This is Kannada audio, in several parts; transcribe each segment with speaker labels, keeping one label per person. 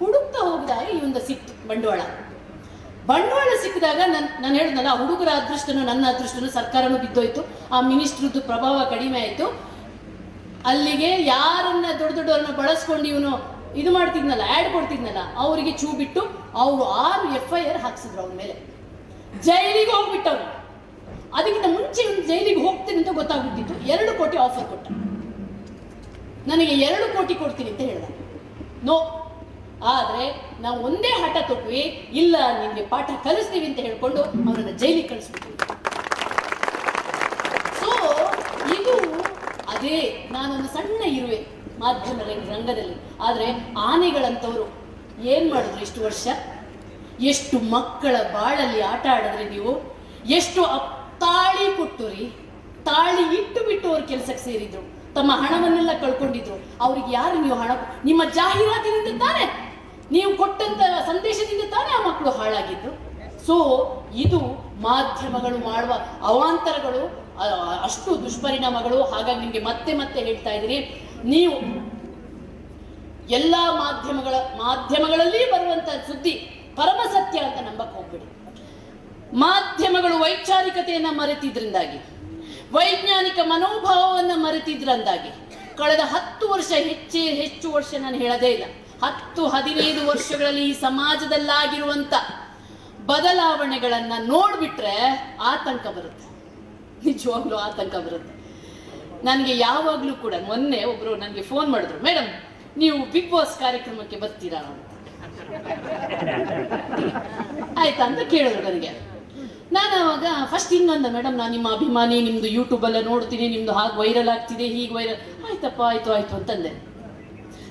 Speaker 1: ಹುಡುಕ್ತಾ ಹೋಗಿದಾಗ ಒಂದು ಸಿಕ್ತು ಬಂಡವಾಳ. ಬಂಡವಾಳ ಸಿಕ್ಕಿದಾಗ ನನ್, ನಾನು ಹೇಳಿದ್ನಲ್ಲ, ಆ ಹುಡುಗರ ಅದೃಷ್ಟನು ನನ್ನ ಅದೃಷ್ಟನು ಸರ್ಕಾರನು ಬಿದ್ದೋಯ್ತು. ಆ ಮಿನಿಸ್ಟ್ರದ್ದು ಪ್ರಭಾವ ಕಡಿಮೆ ಆಯಿತು. ಅಲ್ಲಿಗೆ ಯಾರನ್ನ ದೊಡ್ಡ ದೊಡ್ಡವ್ರನ್ನ ಬಳಸ್ಕೊಂಡು ಇವನು ಇದು ಮಾಡ್ತಿದ್ನಲ್ಲ ಆ್ಯಡ್ ಕೊಡ್ತಿದ್ನಲ್ಲ, ಅವರಿಗೆ ಚೂ ಬಿಟ್ಟು ಅವರು ಆರು ಎಫ್ ಐ ಆರ್ ಹಾಕ್ಸಿದ್ರು ಅವನ ಮೇಲೆ. ಜೈಲಿಗೆ ಹೋಗ್ಬಿಟ್ಟವ್ರು ಅದಕ್ಕಿಂತ ಮುಂಚೆ ಇವನು ಜೈಲಿಗೆ ಹೋಗ್ತೀನಿ ಅಂತ ಗೊತ್ತಾಗ್ಬಿಟ್ಟಿತ್ತು. ಎರಡು ಕೋಟಿ ಆಫರ್ ಕೊಟ್ಟ. ನನಗೆ ಎರಡು ಕೋಟಿ ಕೊಡ್ತೀನಿ ಅಂತ ಹೇಳ್ದ. ನೋ ಆದ್ರೆ ನಾವು ಒಂದೇ ಹಠ ತೊಟ್ವಿ ಇಲ್ಲ ನಿಮಗೆ ಪಾಠ ಕಲಿಸ್ತೀವಿ ಅಂತ ಹೇಳ್ಕೊಂಡು ಅವರನ್ನ ಜೈಲಿಗೆ ಕಳಿಸ್ಬಿಟ್ಟು ಸೊ ಇದು ಅದೇ, ನಾನೊಂದು ಸಣ್ಣ ಇರುವೆ ಮಾಧ್ಯಮ ರಂಗ- ರಂಗದಲ್ಲಿ. ಆದ್ರೆ ಆನೆಗಳಂತವರು ಏನ್ ಮಾಡಿದ್ರು ಇಷ್ಟು ವರ್ಷ? ಎಷ್ಟು ಮಕ್ಕಳ ಬಾಳಲ್ಲಿ ಆಟ ಆಡಿದ್ರಿ ನೀವು? ಎಷ್ಟು ತಾಳಿ ಕೊಟ್ಟುರಿ? ತಾಳಿ ಇಟ್ಟು ಬಿಟ್ಟು ಅವ್ರ ಕೆಲಸಕ್ಕೆ ಸೇರಿದ್ರು. ತಮ್ಮ ಹಣವನ್ನೆಲ್ಲ ಕಳ್ಕೊಂಡಿದ್ರು. ಅವ್ರಿಗೆ ಯಾರು ನೀವು ಹಣ ನಿಮ್ಮ ಜಾಹೀರಾತಿನಿಂದ ತಾನೇ? ನೀವು ಕೊಟ್ಟಂತ ಸಂದೇಶದಿಂದ ತಾನೇ ಆ ಮಕ್ಕಳು ಹಾಳಾಗಿದ್ದು. ಸೊ ಇದು ಮಾಧ್ಯಮಗಳು ಮಾಡುವ ಅವಾಂತರಗಳು ಅಷ್ಟು ದುಷ್ಪರಿಣಾಮಗಳು. ಹಾಗಾಗಿ ನಿಮಗೆ ಮತ್ತೆ ಮತ್ತೆ ಹೇಳ್ತಾ ಇದ್ದೀನಿ. ನೀವು ಎಲ್ಲಾ ಮಾಧ್ಯಮಗಳ, ಮಾಧ್ಯಮಗಳಲ್ಲಿ ಬರುವಂತಹ ಸುದ್ದಿ ಪರಮ ಸತ್ಯ ಅಂತ ನಂಬಕ್ ಹೋಗ್ಬಿಡಿ. ಮಾಧ್ಯಮಗಳು ವೈಚಾರಿಕತೆಯನ್ನ ಮರೆತಿದ್ರಿಂದಾಗಿ, ವೈಜ್ಞಾನಿಕ ಮನೋಭಾವವನ್ನ ಮರೆತಿದ್ರಂದಾಗಿ, ಕಳೆದ ಹತ್ತು ವರ್ಷ ಹೆಚ್ಚೇ, ಹೆಚ್ಚು ವರ್ಷ ನಾನು ಹೇಳದೇ ಇಲ್ಲ. ಹತ್ತು ಹದಿನೈದು ವರ್ಷಗಳಲ್ಲಿ ಈ ಸಮಾಜದಲ್ಲಾಗಿರುವಂತ ಬದಲಾವಣೆಗಳನ್ನ ನೋಡ್ಬಿಟ್ರೆ ಆತಂಕ ಬರುತ್ತೆ. ನಿಜವಾಗ್ಲೂ ಆತಂಕ ಬರುತ್ತೆ. ನನಗೆ ಯಾವಾಗಲೂ ಕೂಡ ಮೊನ್ನೆ ಒಬ್ರು ನನಗೆ ಫೋನ್ ಮಾಡಿದ್ರು ಮೇಡಮ್ ನೀವು ಬಿಗ್ ಬಾಸ್ ಕಾರ್ಯಕ್ರಮಕ್ಕೆ ಬರ್ತೀರಾ? ಅಂತ. ಆಯ್ತಾ ಅಂತ ಕೇಳಿದ್ರು ನನಗೆ. ನಾನು ಅವಾಗ ಫಸ್ಟ್ ಹಿಂಗಂದ ಮೇಡಮ್ ನಾನು ನಿಮ್ಮ ಅಭಿಮಾನಿ, ನಿಮ್ದು ಯೂಟ್ಯೂಬ್ ಎಲ್ಲ ನೋಡ್ತೀನಿ, ನಿಮ್ದು ಹಾಗೆ ವೈರಲ್ ಆಗ್ತಿದೆ, ಹೀಗೆ ವೈರಲ್ ಆಯ್ತಪ್ಪ, ಆಯ್ತು ಆಯ್ತು ಅಂತಂದೆ.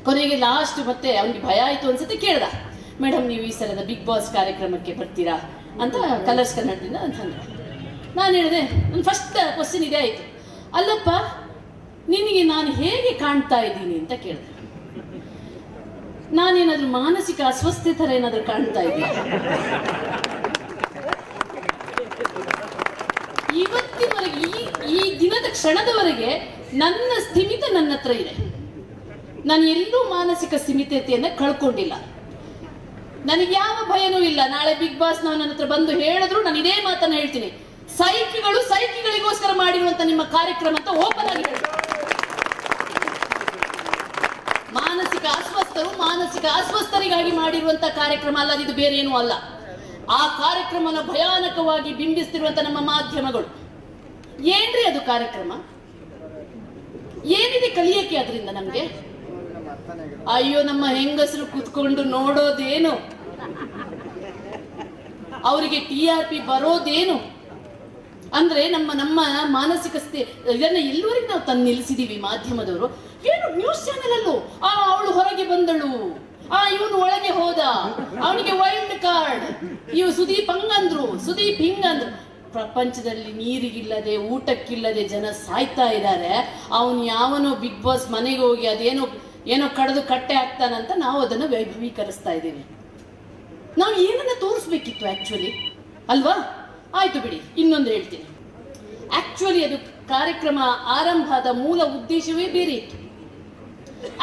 Speaker 1: ಕೊನೆಗೆ ಲಾಸ್ಟ್ ಮತ್ತೆ ಅವ್ನಿಗೆ ಭಯ ಆಯಿತು ಅನ್ಸುತ್ತೆ ಕೇಳ್ದ. ಮೇಡಮ್ ನೀವು ಈ ಸಲದ ಬಿಗ್ ಬಾಸ್ ಕಾರ್ಯಕ್ರಮಕ್ಕೆ ಬರ್ತೀರಾ? ಅಂತ ಕಲರ್ಸ್ ಕನ್ನಡದಿಂದ ಅಂತಂದ್ರು ನಾನು ಹೇಳಿದೆ ನನ್ನ ಫಸ್ಟ್ ಕ್ವಶನ್ ಇದೇ ಆಯ್ತು. ಅಲ್ಲಪ್ಪ, ನಿನಗೆ ನಾನು ಹೇಗೆ ಕಾಣ್ತಾ ಇದ್ದೀನಿ? ಅಂತ ಕೇಳಿದೆ. ನಾನೇನಾದ್ರೂ ಮಾನಸಿಕ ಅಸ್ವಸ್ಥೆ ಥರ ಏನಾದರೂ ಕಾಣ್ತಾ ಇದ್ದೀನಿ ಇವತ್ತಿನವರೆಗೆ ಈ ಈ ದಿನದ ಕ್ಷಣದವರೆಗೆ ನನ್ನ ಸ್ಥಿಮಿತ ನನ್ನ ಹತ್ರ ಇದೆ. ನಾನು ಎಲ್ಲೂ ಮಾನಸಿಕ ಸ್ಥಿಮಿತತೆಯನ್ನು ಕಳ್ಕೊಂಡಿಲ್ಲ. ನನಗೆ ಯಾವ ಭಯನೂ ಇಲ್ಲ. ನಾಳೆ ಬಿಗ್ ಬಾಸ್ ನಾವು ನನ್ನ ಹತ್ರ ಬಂದು ಹೇಳಿದ್ರು ನಾನು ಇದೇ ಮಾತನ್ನ ಹೇಳ್ತೀನಿ. ಸೈಕಿಗಳು ಸೈಕಿಗಳಿಗೋಸ್ಕರ ಮಾಡಿರುವಂತ ನಿಮ್ಮ ಕಾರ್ಯಕ್ರಮ ಅಂತ ಓಪನ್ ಆಗಿ ಮಾನಸಿಕ ಅಸ್ವಸ್ಥರು ಮಾನಸಿಕ ಅಸ್ವಸ್ಥರಿಗಾಗಿ ಮಾಡಿರುವಂತ ಕಾರ್ಯಕ್ರಮ ಅಲ್ಲ ಇದು ಬೇರೆ ಏನೂ ಅಲ್ಲ. ಆ ಕಾರ್ಯಕ್ರಮನ ಭಯಾನಕವಾಗಿ ಬಿಂಬಿಸ್ತಿರುವಂತ ನಮ್ಮ ಮಾಧ್ಯಮಗಳು. ಏನ್ರಿ ಅದು ಕಾರ್ಯಕ್ರಮ? ಏನಿದೆ ಕಲಿಯಕ್ಕೆ ಅದರಿಂದ ನಮ್ಗೆ? ಅಯ್ಯೋ, ನಮ್ಮ ಹೆಂಗಸರು ಕೂತ್ಕೊಂಡು ನೋಡೋದೇನು? ಅವರಿಗೆ ಟಿ ಆರ್ ಪಿ ಬರೋದೇನು? ಅಂದ್ರೆ ನಮ್ಮ ನಮ್ಮ ಮಾನಸಿಕ ಸ್ಥಿತಿ, ಇದನ್ನ ಎಲ್ಲವರೆಗೆ ನಾವು ತಂದು ನಿಲ್ಲಿಸಿದೀವಿ ಮಾಧ್ಯಮದವರು. ಏನು ನ್ಯೂಸ್ ಚಾನೆಲ್ ಅಲ್ಲೂ? ಆ, ಅವಳು ಹೊರಗೆ ಬಂದಳು. ಆ, ಇವನು ಒಳಗೆ ಹೋದ. ಅವನಿಗೆ ವೈಲ್ಡ್ ಕಾರ್ಡ್ ಇವು ಸುದೀಪ್ ಹಂಗಂದ್ರು, ಸುದೀಪ್ ಹಿಂಗಂದ್ರು. ಪ್ರಪಂಚದಲ್ಲಿ ನೀರಿಗಿಲ್ಲದೆ, ಊಟಕ್ಕಿಲ್ಲದೆ ಜನ ಸಾಯ್ತಾ ಇದ್ದಾರೆ. ಅವನು ಯಾವನೋ ಬಿಗ್ ಬಾಸ್ ಮನೆಗೆ ಹೋಗಿ ಅದೇನೋ ಏನೋ ಕಡ್ದು ಕಟ್ಟೆ ಹಾಕ್ತಾನಂತ ನಾವು ಅದನ್ನು ವೈಭವೀಕರಿಸ್ತಾ ಇದ್ದೀವಿ. ನಾವು ಏನನ್ನ ತೋರಿಸ್ಬೇಕಿತ್ತು ಆ್ಯಕ್ಚುಲಿ ಅಲ್ವಾ? ಆಯ್ತು ಬಿಡಿ, ಇನ್ನೊಂದು ಹೇಳ್ತೀನಿ. ಆ್ಯಕ್ಚುಲಿ ಅದು ಕಾರ್ಯಕ್ರಮ ಆರಂಭದ ಮೂಲ ಉದ್ದೇಶವೇ ಬೇರೆ ಇತ್ತು.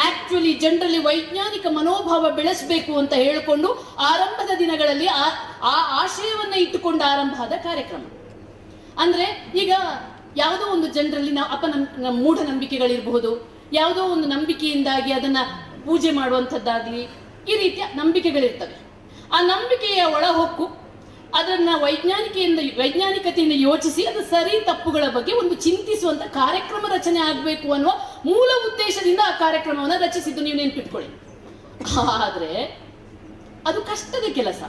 Speaker 1: ಆಕ್ಚುಲಿ ಜನರಲ್ಲಿ ವೈಜ್ಞಾನಿಕ ಮನೋಭಾವ ಬೆಳೆಸಬೇಕು ಅಂತ ಹೇಳಿಕೊಂಡು ಆರಂಭದ ದಿನಗಳಲ್ಲಿ ಆ ಆ ಆಶಯವನ್ನ ಇಟ್ಟುಕೊಂಡು ಆರಂಭ ಆದ ಕಾರ್ಯಕ್ರಮ. ಅಂದ್ರೆ ಈಗ ಯಾವುದೋ ಒಂದು ಜನರಲ್ಲಿ ನಾವು ಅಪ ನಮ್ಮ ಮೂಢನಂಬಿಕೆಗಳಿರಬಹುದು ಯಾವುದೋ ಒಂದು ನಂಬಿಕೆಯಿಂದಾಗಿ ಅದನ್ನು ಪೂಜೆ ಮಾಡುವಂಥದ್ದಾಗಲಿ ಈ ರೀತಿಯ ನಂಬಿಕೆಗಳಿರ್ತವೆ. ಆ ನಂಬಿಕೆಯ ಒಳಹೊಕ್ಕು ಅದನ್ನು ವೈಜ್ಞಾನಿಕೆಯಿಂದ ವೈಜ್ಞಾನಿಕತೆಯಿಂದ ಯೋಚಿಸಿ ಅದು ಸರಿ ತಪ್ಪುಗಳ ಬಗ್ಗೆ ಒಂದು ಚಿಂತಿಸುವಂಥ ಕಾರ್ಯಕ್ರಮ ರಚನೆ ಆಗಬೇಕು ಅನ್ನುವ ಮೂಲ ಉದ್ದೇಶದಿಂದ ಆ ಕಾರ್ಯಕ್ರಮವನ್ನು ರಚಿಸಿದ್ದು ನೀವು ನೆನ್ಪಿಟ್ಕೊಳ್ಳಿ. ಆದರೆ ಅದು ಕಷ್ಟದ ಕೆಲಸ.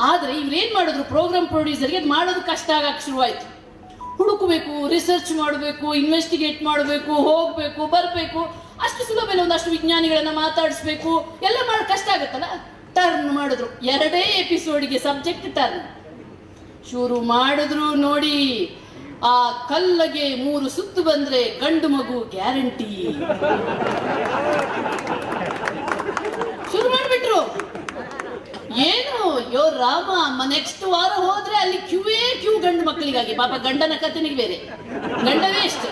Speaker 1: ಆದರೆ ಇವ್ರೇನು ಮಾಡಿದ್ರು ಪ್ರೋಗ್ರಾಮ್ ಪ್ರೊಡ್ಯೂಸರ್ಗೆ ಅದು ಮಾಡೋದು ಕಷ್ಟ ಆಗಕ್ಕೆ ಶುರುವಾಯ್ತು. ಹುಡುಕಬೇಕು ರಿಸರ್ಚ್ ಮಾಡಬೇಕು ಇನ್ವೆಸ್ಟಿಗೇಟ್ ಮಾಡಬೇಕು, ಹೋಗಬೇಕು, ಬರಬೇಕು, ಅಷ್ಟು ಸುಲಭ ಇಲ್ಲ, ಒಂದಷ್ಟು ವಿಜ್ಞಾನಿಗಳನ್ನ ಮಾತಾಡಿಸ್ಬೇಕು. ಎಲ್ಲ ಮಾಡಿ, ಕಷ್ಟ ಆಗುತ್ತಲ್ಲ? ಟರ್ನ್ ಮಾಡಿದ್ರು. ಎರಡೇ ಎಪಿಸೋಡ್ಗೆ ಸಬ್ಜೆಕ್ಟ್ ಟರ್ನ್ ಶುರು ಮಾಡಿದ್ರು ನೋಡಿ, ಆ ಕಲ್ಲಗೆ ಮೂರು ಸುತ್ತು ಬಂದ್ರೆ ಗಂಡು ಮಗು ಗ್ಯಾರಂಟಿ ಶುರು ಮಾಡ್ಬಿಟ್ರು ಏನು? ಯೋ ರಾಮ ನೆಕ್ಸ್ಟ್ ವಾರ ಹೋದ್ರೆ ಅಲ್ಲಿ ಕ್ಯೂವೇ ಕ್ಯೂ ಗಂಡು ಮಕ್ಕಳಿಗಾಗಿ. ಪಾಪ ಗಂಡನ ಕಥೆನಿಗೆ ಬೇರೆ ಗಂಡನೇ ಎಷ್ಟು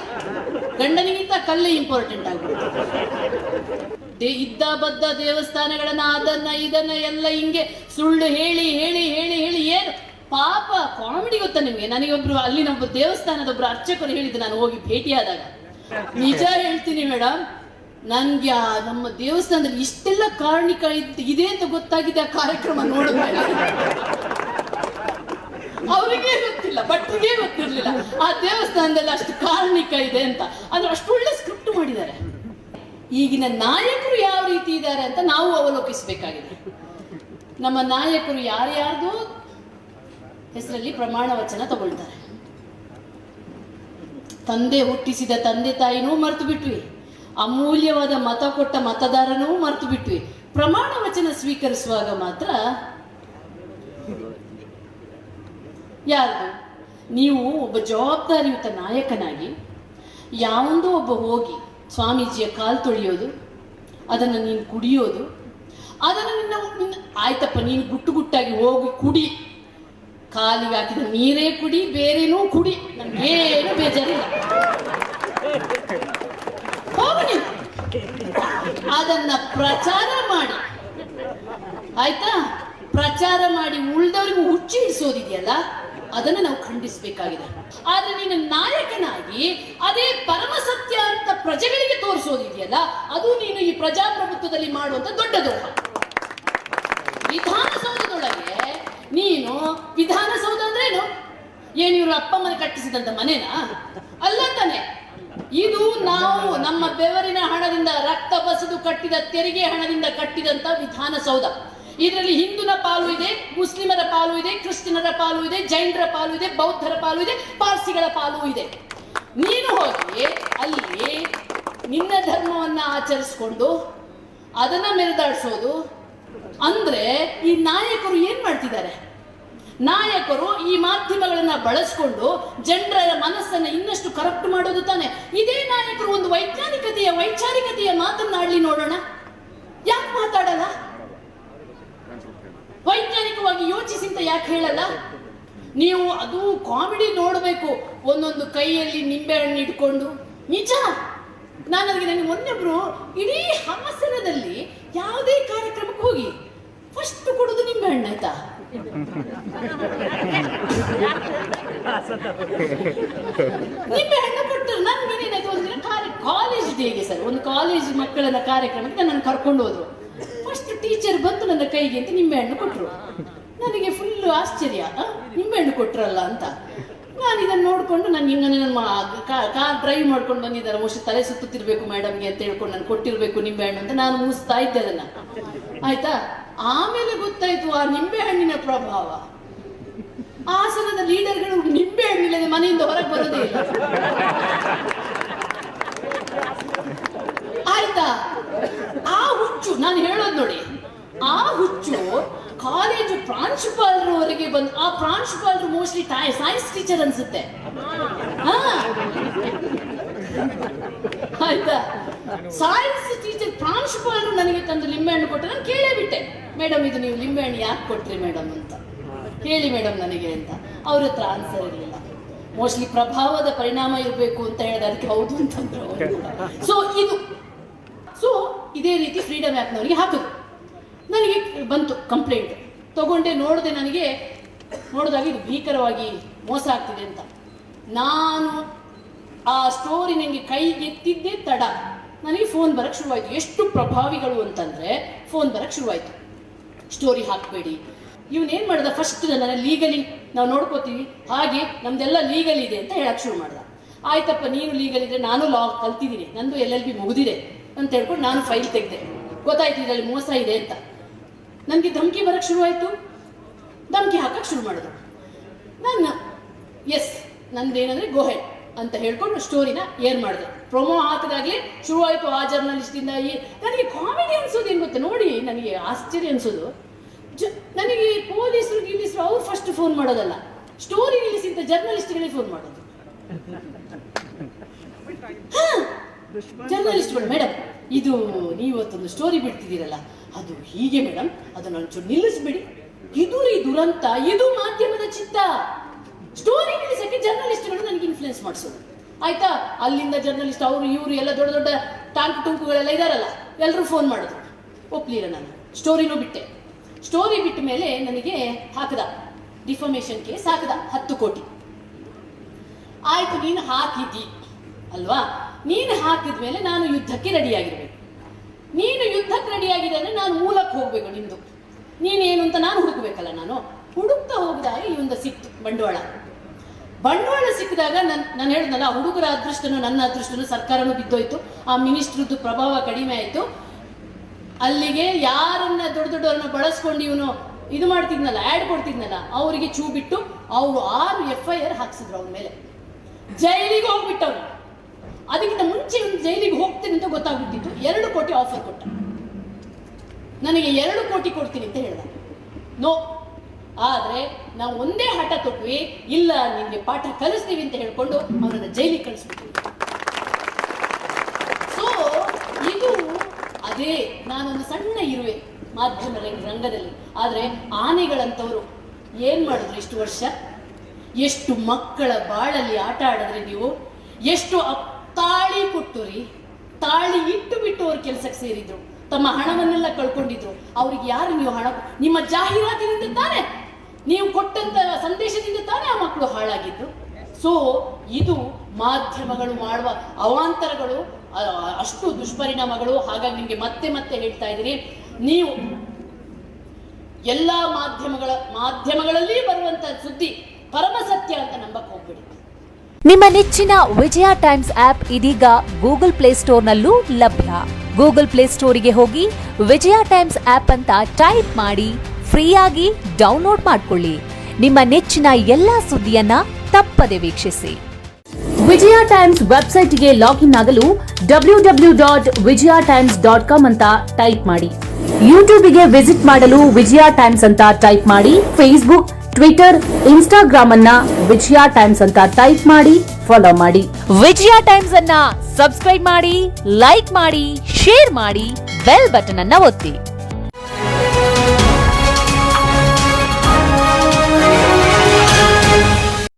Speaker 1: ಗಂಡನಿಗಿಂತ ಕಲ್ಲೇ ಇಂಪಾರ್ಟೆಂಟ್ ಆಗ್ಬಿಡುತ್ತೆ. ಇದ್ದ ಬದ್ದ ದೇವಸ್ಥಾನಗಳನ್ನ, ಅದನ್ನ, ಇದನ್ನ ಎಲ್ಲ ಹಿಂಗೆ ಸುಳ್ಳು ಹೇಳಿ ಹೇಳಿ ಹೇಳಿ ಹೇಳಿ ಏನು? ಪಾಪ ಕಾಮಿಡಿ ಗೊತ್ತಾ ನಿಮ್ಗೆ? ನನಗೊಬ್ರು ಒಬ್ರು ಅಲ್ಲಿನ ಒಬ್ಬ ದೇವಸ್ಥಾನದ ಒಬ್ರು ಅರ್ಚಕರು ಹೇಳಿದ್ದು ನಾನು ಹೋಗಿ ಭೇಟಿಯಾದಾಗ. ನಿಜ ಹೇಳ್ತೀನಿ ಮೇಡಮ್ ನನ್ಗೆ ಆ ನಮ್ಮ ದೇವಸ್ಥಾನದಲ್ಲಿ ಇಷ್ಟೆಲ್ಲ ಕಾರಣಿಕ ಇದ್- ಅಂತ ಗೊತ್ತಾಗಿದೆ ಆ ಕಾರ್ಯಕ್ರಮ ನೋಡಿದ್ಮೇಲೆ ಅವರಿಗೆ ಗೊತ್ತಿಲ್ಲ, ಭಟ್ರಿಗೆ ಗೊತ್ತಿರ್ಲಿಲ್ಲ. ಆ ದೇವಸ್ಥಾನದಲ್ಲಿ ಅಷ್ಟು ಕಾರಣಿಕ ಇದೆ ಅಂತ. ಅಂದ್ರೆ ಅಷ್ಟು ಒಳ್ಳೆ ಸ್ಕ್ರಿಪ್ಟ್ ಮಾಡಿದ್ದಾರೆ. ಈಗಿನ ನಾಯಕರು ಯಾವ ರೀತಿ ಇದ್ದಾರೆ ಅಂತ ನಾವು ಅವಲೋಕಿಸಬೇಕಾಗಿದೆ. ನಮ್ಮ ನಾಯಕರು ಯಾರ್ಯಾರ್ದು ಹೆಸರಲ್ಲಿ ಪ್ರಮಾಣ ವಚನ ತಗೊಳ್ತಾರೆ. ತಂದೆ ಹುಟ್ಟಿಸಿದ ತಂದೆ ತಾಯಿನೂ ಮರೆತು ಬಿಟ್ವಿ. ಅಮೂಲ್ಯವಾದ ಮತ ಕೊಟ್ಟ ಮತದಾರನೂ ಮರೆತು ಬಿಟ್ವಿ. ಪ್ರಮಾಣ ವಚನ ಸ್ವೀಕರಿಸುವಾಗ ಮಾತ್ರ ಯಾರು ನೀವು ಒಬ್ಬ ಜವಾಬ್ದಾರಿಯುತ ನಾಯಕನಾಗಿ, ಯಾವೊಂದೋ ಒಬ್ಬ ಹೋಗಿ ಸ್ವಾಮೀಜಿಯ ಕಾಲು ತೊಳೆಯೋದು, ಅದನ್ನು ನೀನು ಕುಡಿಯೋದು, ಅದನ್ನು ನಿನ್ನ ಆಯ್ತಪ್ಪ, ನೀನು ಗುಟ್ಟು ಗುಟ್ಟಾಗಿ ಹೋಗಿ ಕುಡಿ. ಕಾಲಿಗೆ ಹಾಕಿದ ನೀರೇ ಕುಡಿ, ಬೇರೆನೂ ಕುಡಿ. ನನ್ಗೇನು ಬೇಜಾರಿಲ್ಲ ಹೋಗು ನೀನು ಅದನ್ನ ಪ್ರಚಾರ ಮಾಡಿ. ಆಯ್ತಾ? ಪ್ರಚಾರ ಮಾಡಿ ಉಳ್ದವ್ರಿಗೂ ಹುಚ್ಚಿ ಹಿಡಿಸೋದಿದೆಯಲ್ಲ? ಅದನ್ನ ನಾವು ಖಂಡಿಸಬೇಕಾಗಿದೆ. ಆದ್ರೆ ನೀನು ನಾಯಕನಾಗಿ ಅದೇ ಪರಮ ಸತ್ಯ ಅಂತ ಪ್ರಜೆಗಳಿಗೆ ತೋರಿಸೋದಿದೆಯಲ್ಲ, ಅದು ನೀನು ಈ ಪ್ರಜಾಪ್ರಭುತ್ವದಲ್ಲಿ ಮಾಡುವಂತ ದೊಡ್ಡ ದೋಷ ವಿಧಾನಸೌಧದೊಳಗೆ ನೀನು, ವಿಧಾನಸೌಧ ಅಂದ್ರೇನು? ಏನು ಇವರು ಅಪ್ಪ ಮನೆ ಕಟ್ಟಿಸಿದಂತ ಮನೆನಾ? ಅಲ್ಲ ತಾನೆ. ಇದು ನಾವು ನಮ್ಮ ಬೆವರಿನ ಹಣದಿಂದ ರಕ್ತ ಬಸಿದು ಕಟ್ಟಿದ ತೆರಿಗೆ ಹಣದಿಂದ ಕಟ್ಟಿದಂತ ವಿಧಾನಸೌಧ. ಇದರಲ್ಲಿ ಹಿಂದೂನ ಪಾಲು ಇದೆ, ಮುಸ್ಲಿಮರ ಪಾಲು ಇದೆ, ಕ್ರಿಶ್ಚಿಯನರ ಪಾಲು ಇದೆ, ಜೈನರ ಪಾಲು ಇದೆ, ಬೌದ್ಧರ ಪಾಲು ಇದೆ, ಪಾರ್ಸಿಗಳ ಪಾಲು ಇದೆ. ನೀನು ಹೋಗಿ ಅಲ್ಲಿ ನಿನ್ನ ಧರ್ಮವನ್ನ ಆಚರಿಸ್ಕೊಂಡು ಅದನ್ನ ಮೆರೆದಾಡಿಸೋದು. ಅಂದ್ರೆ ಈ ನಾಯಕರು ಏನ್ ಮಾಡ್ತಿದ್ದಾರೆ? ನಾಯಕರು ಈ ಮಾಧ್ಯಮಗಳನ್ನ ಬಳಸ್ಕೊಂಡು ಜನರ ಮನಸ್ಸನ್ನ ಇನ್ನಷ್ಟು ಕರಪ್ಟ್ ಮಾಡೋದು ತಾನೆ. ಇದೇ ನಾಯಕರು ಒಂದು ವೈಜ್ಞಾನಿಕತೆಯ ವೈಚಾರಿಕತೆಯ ಮಾತನ್ನಾಡ್ಲಿ ನೋಡೋಣ. ಯಾಕೆ ಮಾತಾಡಲ್ಲ? ವೈಜ್ಞಾನಿಕವಾಗಿ ಯೋಚಿಸಿಂತ ಯಾಕೆ ಹೇಳಲ್ಲ? ನೀವು ಅದು ಕಾಮಿಡಿ ನೋಡಬೇಕು. ಒಂದೊಂದು ಕೈಯಲ್ಲಿ ನಿಂಬೆ ಹಣ್ಣು ಇಟ್ಕೊಂಡು. ನಿಜ? ನಾನು ನನಗೆ ಒಂದೊಬ್ರು ಇಡೀ ಹಾಸನದಲ್ಲಿ ಯಾವುದೇ ಕಾರ್ಯಕ್ರಮಕ್ಕೆ ಹೋಗಿ ಫಸ್ಟ್ ಕೊಡೋದು ನಿಂಬೆ ಹಣ್ಣು ಆಯ್ತಾ? ಕೊಟ್ಟರು ಕಾಲೇಜ್ ಡೇಗೆ ಸರ್. ಒಂದು ಕಾಲೇಜ್ ಮಕ್ಕಳನ್ನ ಕಾರ್ಯಕ್ರಮಕ್ಕೆ ನನ್ನ ಕರ್ಕೊಂಡು ಹೋದ್ರು. ಫಸ್ಟ್ ಟೀಚರ್ ಬಂತು ನನ್ನ ಕೈಗೆ ಅಂತ ನಿಂಬೆ ಹಣ್ಣು ಕೊಟ್ರು. ನನಗೆ ಫುಲ್ ಆಶ್ಚರ್ಯ. ನಿಂಬೆ ಹಣ್ಣು ಕೊಟ್ರಲ್ಲ ಅಂತ. ನಾನು ಇದನ್ನು ನೋಡಿಕೊಂಡು ನಾನು ಹಿಂಗೆ ನನ್ನ ಕಾರ್ ಡ್ರೈವ್ ಮಾಡ್ಕೊಂಡು ಬಂದಿದ್ದಾರೆ. ಮೋಸ್ಟ್ ತಲೆ ಸುತ್ತುತ್ತಿರ್ಬೇಕು ಮೇಡಮ್ಗೆ ಅಂತ ಹೇಳ್ಕೊಂಡು ನಾನು ಕೊಟ್ಟಿರಬೇಕು ನಿಂಬೆ ಹಣ್ಣು ಅಂತ ನಾನು ಮುಗಿಸ್ತಾ ಇದ್ದೆ ಅದನ್ನ. ಆಯ್ತಾ? ಆಮೇಲೆ ಗೊತ್ತಾಯ್ತು ಆ ನಿಂಬೆ ಹಣ್ಣಿನ ಪ್ರಭಾವ. ಹಾಸನದ ಲೀಡರ್ಗಳು ನಿಂಬೆ ಹಣ್ಣಿಲ್ಲದೆ ಮನೆಯಿಂದ ಹೊರಗೆ ಬರೋದೇ ಆಯ್ತಾ? ಆ ಹುಚ್ಚು, ನಾನು ಹೇಳೋದು ನೋಡಿ. ಆ ಹುಚ್ಚು ಕಾಲೇಜು ಪ್ರಾಂಶುಪಾಲರವರೆಗೆ ಬಂದು, ಆ ಪ್ರಾಂಶುಪಾಲರು ಮೋಸ್ಟ್ಲಿ ಸೈನ್ಸ್ ಟೀಚರ್ ಅನ್ಸುತ್ತೆ. ಆಯ್ತಾ? ಸೈನ್ಸ್ ಟೀಚರ್ ಪ್ರಾಂಶುಪಾಲರು ನನಗೆ ತಂದು ಲಿಂಬೆಹಣ್ಣು ಕೊಟ್ಟರೆ ನಾನು ಕೇಳೇ ಬಿಟ್ಟೆ. ಮೇಡಮ್, ಇದು ನೀವು ಲಿಂಬೆಹಣ್ಣು ಯಾಕೆ ಕೊಟ್ರಿ ಮೇಡಮ್ ಅಂತ. ಹೇಳಿ ಮೇಡಮ್ ನನಗೆ ಅಂತ. ಅವ್ರ ಹತ್ರ ಆನ್ಸರ್ ಇರಲಿಲ್ಲ. ಮೋಸ್ಟ್ಲಿ ಪ್ರಭಾವದ ಪರಿಣಾಮ ಇರಬೇಕು ಅಂತ ಹೇಳಿದ ಅದಕ್ಕೆ ಹೌದು ಅಂತಂದ್ರೆ ಸೊ ಇದು ಸೊ ಇದೇ ರೀತಿ ಫ್ರೀಡಮ್ ಆ್ಯಪ್ನವರಿಗೆ ಹಾಕಿದ್ರು ನನಗೆ ಬಂತು ಕಂಪ್ಲೇಂಟ್ ತಗೊಂಡೆ, ನೋಡಿದೆ ನನಗೆ, ನೋಡಿದಾಗ ಇದು ಭೀಕರವಾಗಿ ಮೋಸ ಆಗ್ತಿದೆ ಅಂತ. ನಾನು ಆ ಸ್ಟೋರಿ ನನಗೆ ಕೈಗೆ ಎತ್ತಿದ್ದೇ ತಡ. ನನಗೆ ಫೋನ್ ಬರಕ್ಕೆ ಶುರುವಾಯಿತು. ಎಷ್ಟು ಪ್ರಭಾವಿಗಳು ಅಂತಂದರೆ ಫೋನ್ ಬರಕ್ಕೆ ಶುರುವಾಯಿತು. ಸ್ಟೋರಿ ಹಾಕಬೇಡಿ. ಇವನೇನು ಮಾಡ್ದ? ಫಸ್ಟ್ ನನ್ನ ಲೀಗಲಿ ನಾವು ನೋಡ್ಕೋತೀವಿ. ಹಾಗೆ ನಮ್ದೆಲ್ಲ ಲೀಗಲ್ ಇದೆ ಅಂತ ಹೇಳಕ್ ಶುರು ಮಾಡ್ದ. ಆಯ್ತಪ್ಪ ನೀನು ಲೀಗಲ್ ಇದ್ರೆ ನಾನು ಲಾ ಕಲ್ತಿದ್ದೀನಿ. ನಂದು ಎಲ್ ಎಲ್ ಬಿ ಮುಗಿದಿದೆ ಅಂತ ಹೇಳ್ಕೊಂಡು ನಾನು ಫೈಲ್ ತೆಗೆದೆ. ಗೊತ್ತಾಯ್ತು ಇದರಲ್ಲಿ ಮೋಸ ಇದೆ ಅಂತ. ನನಗೆ ಧಮಕಿ ಬರಕ್ಕೆ ಶುರುವಾಯಿತು ಧಮಕಿ ಹಾಕಕ್ಕೆ ಶುರು ಮಾಡಿದ್ರು. ನಾನು ಎಸ್ ನಂದೇನಂದ್ರೆ ಗೋಹೆಡ್ ಅಂತ ಹೇಳ್ಕೊಂಡು ಸ್ಟೋರಿನ ಏರ್ ಮಾಡಿದೆ ಪ್ರೊಮೋ ಹಾಕಿದಾಗಲೇ ಶುರುವಾಯಿತು ಆ ಜರ್ನಲಿಸ್ಟಿಂದ ಈ ನನಗೆ ಕಾಮಿಡಿ ಅನ್ಸೋದು ಏನು ನೋಡಿ, ನನಗೆ ಆಶ್ಚರ್ಯ ಅನ್ಸೋದು. ನನಗೆ ಪೊಲೀಸರು ಗಿಲೀಸರು ಅವ್ರು ಫಸ್ಟ್ ಫೋನ್ ಮಾಡೋದಲ್ಲ. ಸ್ಟೋರಿ ನಿಲ್ಲಿಸಿಂತ ಜರ್ನಲಿಸ್ಟ್ಗಳಿಗೆ ಫೋನ್ ಮಾಡೋದು. ಜರ್ನಲಿಸ್ಟ್ಗಳು ಮೇಡಮ್ ಇದು ನೀವತ್ತೊಂದು ಸ್ಟೋರಿ ಬಿಡ್ತಿದ್ದೀರಲ್ಲ. ಅದು ಹೀಗೆ ಮೇಡಮ್ ಅದನ್ನ ಒಂಚೂರು ನಿಲ್ಲಿಸ್ಬಿಡಿ. ಇದು ರೀ ದುರಂತ, ಇದು ಮಾಧ್ಯಮದ ಚಿತ್ತ. ಸ್ಟೋರಿ ನಿಲ್ಲಿಸಕ್ಕೆ ಜರ್ನಲಿಸ್ಟ್ಗಳು ನನಗೆ ಇನ್ಫ್ಲುಯೆನ್ಸ್ ಮಾಡಿಸೋದು. ಆಯ್ತಾ? ಅಲ್ಲಿಂದ ಜರ್ನಲಿಸ್ಟ್ ಅವರು, ಇವರು ಎಲ್ಲ ದೊಡ್ಡ ದೊಡ್ಡ ಟಾಂಕ್ ಟುಂಕುಗಳೆಲ್ಲ ಇದಾರಲ್ಲ ಎಲ್ಲರೂ ಫೋನ್ ಮಾಡಿದ್ರು. ಒಪ್ಲಿಲ್ಲ ನಾನು. ಸ್ಟೋರಿನೂ ಬಿಟ್ಟೆ. ಸ್ಟೋರಿ ಬಿಟ್ಟ ಮೇಲೆ ನನಗೆ ಹಾಕದ. ಡಿಫಾಮೇಷನ್ ಕೇಸ್ ಹಾಕದ. ಹತ್ತು ಕೋಟಿ. ಆಯ್ತು, ನೀನು ಹಾಕಿದ್ದಿ. ಅಲ್ವಾ? ನೀನು ಹಾಕಿದ ಮೇಲೆ ನಾನು ಯುದ್ಧಕ್ಕೆ ರೆಡಿಯಾಗಿರ್ಬೇಕು ನೀನು ಯುದ್ಧಕ್ಕೆ ರೆಡಿಯಾಗಿದೆ ಅಂದ್ರೆ ನಾನು ಮೂಲಕ್ಕೆ ಹೋಗ್ಬೇಕು ನಿಂದು. ನೀನೇನು ಅಂತ ನಾನು ಹುಡುಕ್ಬೇಕಲ್ಲ ನಾನು. ಹುಡುಕ್ತಾ ಹೋಗಿದಾಗ ಇವಂದ ಸಿಕ್ತು ಬಂಡವಾಳ. ಬಂಡವಾಳ ಸಿಕ್ಕಿದಾಗ ನನ್ ನಾನು ಹೇಳಿದ್ನಲ್ಲ ಹುಡುಗರ ಅದೃಷ್ಟನು ನನ್ನ ಅದೃಷ್ಟನು ಸರ್ಕಾರನು ಬಿದ್ದೋಯ್ತು. ಆ ಮಿನಿಸ್ಟ್ರದ್ದು ಪ್ರಭಾವ ಕಡಿಮೆ ಆಯಿತು. ಅಲ್ಲಿಗೆ ಯಾರನ್ನ ದೊಡ್ಡ ದೊಡ್ಡವ್ರನ್ನ ಬಳಸ್ಕೊಂಡು ಇವನು ಇದು ಮಾಡ್ತಿದ್ನಲ್ಲ ಆ್ಯಡ್ ಕೊಡ್ತಿದ್ನಲ್ಲ, ಅವರಿಗೆ ಚೂ ಬಿಟ್ಟು ಅವರು ಆರು ಎಫ್ ಐ ಆರ್ ಹಾಕ್ಸಿದ್ರು ಅವ್ರ ಮೇಲೆ. ಜೈಲಿಗೆ ಹೋಗ್ಬಿಟ್ಟವ್ರು. ಅದಕ್ಕಿಂತ ಮುಂಚೆ ಇವ್ನು ಜೈಲಿಗೆ ಹೋಗ್ತೀನಿ ಅಂತ ಗೊತ್ತಾಗ್ಬಿಟ್ಟಿತ್ತು. ಎರಡು ಕೋಟಿ ಆಫರ್ ಕೊಟ್ಟ. ನನಗೆ ಎರಡು ಕೋಟಿ ಕೊಡ್ತೀನಿ ಅಂತ ಹೇಳ್ದ. ನೋ ಆದ್ರೆ ನಾವು ಒಂದೇ ಹಠ ತೊಟ್ವಿ, ಇಲ್ಲ, ನಿಮಗೆ ಪಾಠ ಕಲಿಸ್ತೀವಿ ಅಂತ ಹೇಳ್ಕೊಂಡು ಅವರನ್ನ ಜೈಲಿಗೆ ಕಳಿಸ್ಬಿಟ್ಟು ಸೊ ಇದು ಅದೇ, ನಾನೊಂದು ಸಣ್ಣ ಇರುವೆ ಮಾಧ್ಯಮ ರಂಗ- ರಂಗದಲ್ಲಿ. ಆದ್ರೆ ಆನೆಗಳಂತವರು ಏನ್ ಮಾಡಿದ್ರು ಇಷ್ಟು ವರ್ಷ? ಎಷ್ಟು ಮಕ್ಕಳ ಬಾಳಲ್ಲಿ ಆಟ ಆಡಿದ್ರಿ ನೀವು? ಎಷ್ಟು ತಾಳಿ ಕೊಟ್ಟು ರೀ ತಾಳಿ ಇಟ್ಟು ಬಿಟ್ಟು ಅವ್ರ ಕೆಲಸಕ್ಕೆ ಸೇರಿದ್ರು. ತಮ್ಮ ಹಣವನ್ನೆಲ್ಲ ಕಳ್ಕೊಂಡಿದ್ರು. ಅವ್ರಿಗೆ ಯಾರು ನೀವು ಹಣ ನಿಮ್ಮ ಜಾಹೀರಾತಿನಿಂದ ತಾನೇ? ನೀವು ಕೊಟ್ಟಂತ ಸಂದೇಶದಿಂದ ತಾನೇ ಆ ಮಕ್ಕಳು ಹಾಳಾಗಿದ್ದು. ಸೊ ಇದು ಮಾಧ್ಯಮಗಳು ಮಾಡುವ ಅವಾಂತರಗಳು ಅಷ್ಟು ದುಷ್ಪರಿಣಾಮಗಳು. ಹಾಗಾಗಿ ನಿಮಗೆ ಮತ್ತೆ ಮತ್ತೆ ಹೇಳ್ತಾ ಇದ್ದೀರಿ ನೀವು ಎಲ್ಲ ಮಾಧ್ಯಮಗಳ, ಮಾಧ್ಯಮಗಳಲ್ಲಿ ಬರುವಂತ ಸುದ್ದಿ ಪರಮ ಸತ್ಯ ಅಂತ ನಂಬಕ್ ಹೋಗ್ಬಿಡಿ.
Speaker 2: ನಿಮ್ಮ ನೆಚ್ಚಿನ ವಿಜಯ ಟೈಮ್ಸ್ ಆಪ್ ಇದೀಗ ಗೂಗಲ್ ಪ್ಲೇಸ್ಟೋರ್ನಲ್ಲೂ ಲಭ್ಯ. ಗೂಗಲ್ ಪ್ಲೇಸ್ಟೋರಿಗೆ ಹೋಗಿ ವಿಜಯ ಟೈಮ್ಸ್ ಆಪ್ ಅಂತ ಟೈಪ್ ಮಾಡಿ. ಫ್ರೀಯಾಗಿ ಡೌನ್ಲೋಡ್ ಮಾಡಿಕೊಳ್ಳಿ. ನಿಮ್ಮ ನೆಚ್ಚಿನ ಎಲ್ಲಾ ಸುದ್ದಿಯನ್ನ ತಪ್ಪದೆ ವೀಕ್ಷಿಸಿ. ವಿಜಯ ಟೈಮ್ಸ್ ವೆಬ್ಸೈಟ್ಗೆ ಲಾಗಿನ್ ಆಗಲು W W dot Vijaya Times dot com ಅಂತ ಟೈಪ್ ಮಾಡಿ. ಯೂಟ್ಯೂಬ್ಗೆ ವಿಸಿಟ್ ಮಾಡಲು ವಿಜಯ ಟೈಮ್ಸ್ ಅಂತ ಟೈಪ್ ಮಾಡಿ. ಫೇಸ್ಬುಕ್ ಟ್ವಿಟರ್ ಇನ್ಸ್ಟಾಗ್ರಾಮ್ ಅನ್ನ ವಿಜಯ ಟೈಮ್ಸ್ ಅಂತ ಟೈಪ್ ಮಾಡಿ ಫಾಲೋ ಮಾಡಿ. ವಿಜಯ ಟೈಮ್ಸ್ ಅನ್ನ ಸಬ್ಸ್ಕ್ರೈಬ್ ಮಾಡಿ ಲೈಕ್ ಮಾಡಿ ಶೇರ್ ಮಾಡಿ ಬೆಲ್ ಬಟನ್ ಅನ್ನ ಒತ್ತಿ.